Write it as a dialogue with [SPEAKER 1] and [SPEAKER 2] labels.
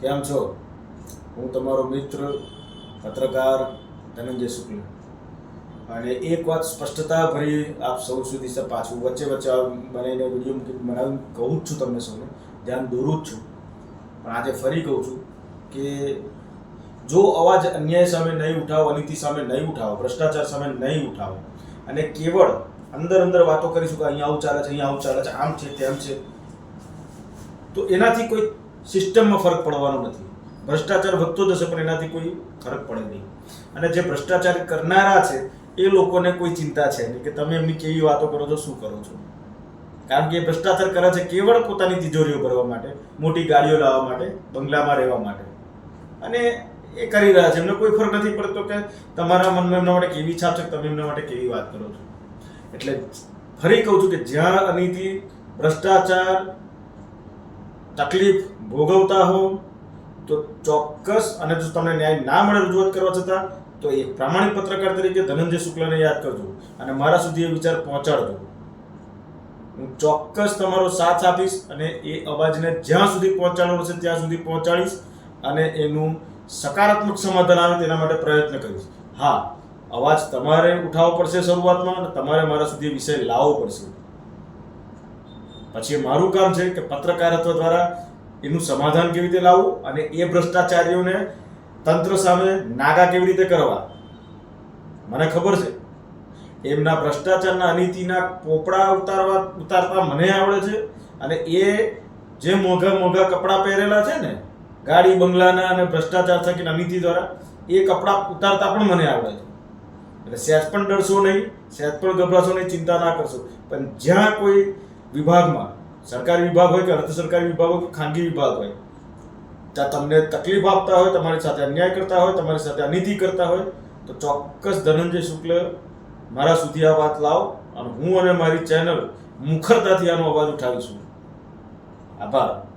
[SPEAKER 1] કેમ છો? હું તમારો મિત્ર, પત્રકાર ધનંજય શુક્લ. અને એક વાત સ્પષ્ટતા ભરી આપ સૌ સુધી પાછું વચ્ચે વચ્ચે બનાવીને વીડિયો બનાવી, કહું જ છું તમને સૌને, ધ્યાન દોરું જ છું. પણ આજે ફરી કહું છું કે જો અવાજ અન્યાય સામે નહીં ઉઠાવો, અનિતિ સામે નહીં ઉઠાવો, ભ્રષ્ટાચાર સામે નહીં ઉઠાવો, અને કેવળ અંદર અંદર વાતો કરીશું કે અહીંયા આવું ચાલે છે, અહીંયા આવું ચાલે છે, આમ છે તેમ છે, તો એનાથી કોઈ સિસ્ટમમાં ફરક પડવાનો નથી. ભ્રષ્ટાચાર વધતો જશે પણ એનાથી કોઈ ફરક પડે નહીં. અને જે ભ્રષ્ટાચાર કરનારા છે, એ લોકોને કોઈ ચિંતા છે નહીં કે તમે એમની કેવી વાતો કરો છો, શું કરો છો? કારણ કે એ ભ્રષ્ટાચાર કરે છે કેવળ પોતાની તિજોરીઓ ભરવા માટે, મોટી ગાડીઓ લાવવા માટે, બંગલામાં રહેવા માટે. અને એ કરી રહ્યા છે. એમને કોઈ ફરક નથી પડતો કે તમારા મનમાં એમના માટે કેવી છાપ છે, તમે એમના માટે કેવી વાત કરો છો. એટલે ફરી કહું છું કે જ્યાં અનિતિ, ભ્રષ્ટાચાર તકલીફ ભોગવતા હો, તો ચોક્કસ, અને જો તમને ન્યાય ના મળે રજૂઆત કરવા છતાં, તો એક પ્રામાણિક પત્રકાર તરીકે ધનંજય શુક્લાને યાદ કરજો. અને મારા સુધી એ વિચાર પહોંચાડજો. હું ચોક્કસ તમારો સાથ આપીશ અને એ અવાજને જ્યાં સુધી પહોંચાડવો છે ત્યાં સુધી પહોંચાડીશ અને એનું સકારાત્મક સમાધાન આવે તેના માટે પ્રયત્ન કરીશ. હા, અવાજ તમારે ઉઠાવવો પડશે શરૂઆતમાં અને તમારે મારા સુધી વિષય લાવવો પડશે. પછી એ મારું કામ છે કે પત્રકારત્વ દ્વારા એનું સમાધાન કેવી રીતે લાવવું અને એ ભ્રષ્ટાચારીઓને તંત્ર સામે નાગા કેવી રીતે કરવા? મને ખબર છે. એમના ભ્રષ્ટાચારના અનીતિના પોપડા ઉતારવા, ઉતારતા મને આવડે છે અને એ જે મોંઘા મોંઘા કપડાં પહેરેલા છે ને, ગાડી, બંગલાના અને ભ્રષ્ટાચાર થકી અનીતિ દ્વારા, એ કપડાં ઉતારતા પણ મને આવડે છે. એટલે સહેજ પણ ડરશો નહીં સહેજ પણ ગભરાશો નહીં, ચિંતા ના કરશો. પણ જ્યાં કોઈ વિભાગમાં. સરકારી વિભાગ હોય કે અર્ધ સરકારી વિભાગ હોય કે ખાનગી વિભાગ હોય. ત્યાં તમને તકલીફ આપતા હોય, તમારી સાથે અન્યાય કરતા હોય, તમારી સાથે અનિતિ કરતા હોય, તો ચોક્કસ ધનંજય શુક્લ મારા સુધી આ વાત લાવો અને હું અને મારી ચેનલ મુખરતાથી આનો અવાજ ઉઠાવીશું. આભાર.